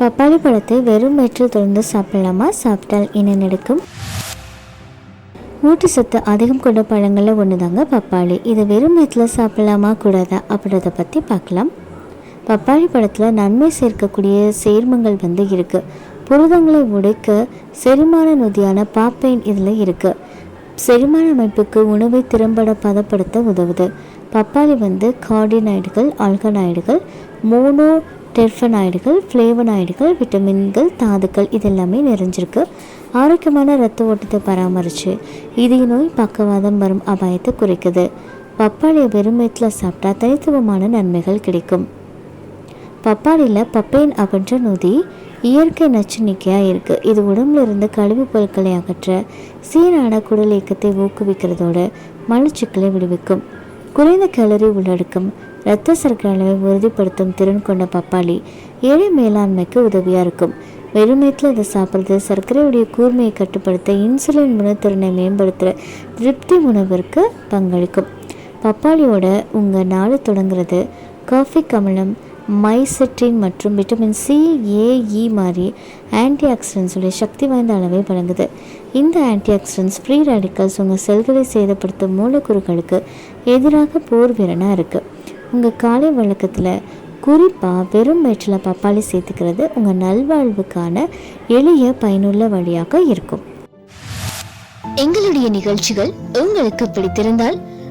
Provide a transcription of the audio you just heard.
பப்பாளி பழத்தை வெறும் வயிற்றில் தொடர்ந்து சாப்பிடலாமா? சாப்பிட்டால் என்ன நடக்கும்? ஊட்டச்சத்து அதிகம் கொண்ட பழங்களில் ஒன்று தாங்க பப்பாளி. இது வெறும் வயிற்றில் சாப்பிடலாமா கூடாதா? அப்படின்றத பற்றி பார்க்கலாம். பப்பாளி பழத்தில் நன்மை சேர்க்கக்கூடிய சேர்மங்கள் வந்து இருக்குது புரதங்களை உடைக்க செரிமான நொதியான பாப்பைன் இதில் இருக்குது செரிமான அமைப்புக்கு உணவை திறம்பட பதப்படுத்த உதவுது. பப்பாளி வந்து கார்டினாய்டுகள் ஆல்கனாய்டுகள் மோனோ டெர்ஃபனாய்டுகள் ஃப்ளேவனாய்டுகள் விட்டமின்கள் தாதுக்கள் இதெல்லாமே நிறைஞ்சிருக்கு. ஆரோக்கியமான ரத்த ஓட்டத்தை பராமரித்து இதய நோய் பக்கவாதம் வரும் அபாயத்தை குறைக்குது. பப்பாளியை வெறும் வயிற்றில் சாப்பிட்டா தனித்துவமான நன்மைகள் கிடைக்கும். பப்பாளியில் பப்பேன் அப்படின்ற நொதி இயற்கை நச்சு நிக்கையாக இருக்குது இது உடம்புல இருந்து கழிவுப் பொருட்களை அகற்ற சீரான குடல் இயக்கத்தை ஊக்குவிக்கிறதோட மலச்சிக்கலை விடுவிக்கும். குறைந்த கேலரி உள்ளடக்கம் இரத்த சர்க்கரை அளவை உறுதிப்படுத்தும் திறன் கொண்ட பப்பாளி ஏழை மேலாண்மைக்கு உதவியாக இருக்கும். வெறும் அதை இதை சாப்பிட்றது சர்க்கரையுடைய கூர்மையை கட்டுப்படுத்த இன்சுலின் உணர்திறனை மேம்படுத்துகிற திருப்தி உணவிற்கு பங்களிக்கும். பப்பாளியோட உங்கள் நாள் தொடங்குறது காஃபி கமலம் மைசெட்ரின் மற்றும் விட்டமின் சி ஏஇ மாதிரி ஆன்டிஆக்சிடென்ட்ஸுடைய சக்தி வாய்ந்த அளவை வழங்குது. இந்த ஆன்டிஆக்சிடென்ட்ஸ் ஃப்ரீ ரேடிக்கல்ஸ் உங்கள் செல்களை சேதப்படுத்தும் மூலக்கூறுகளுக்கு எதிராக போர் வீரனாக இருக்குது உங்கள் காலை வழக்கத்தில் குறிப்பாக வெறும் வயிற்றில் பப்பாளி சேர்த்துக்கிறது உங்கள் நல்வாழ்வுக்கான எளிய பயனுள்ள வழியாக இருக்கும். எங்களுடைய நிகழ்ச்சிகள் உங்களுக்கு பிடித்திருந்தால்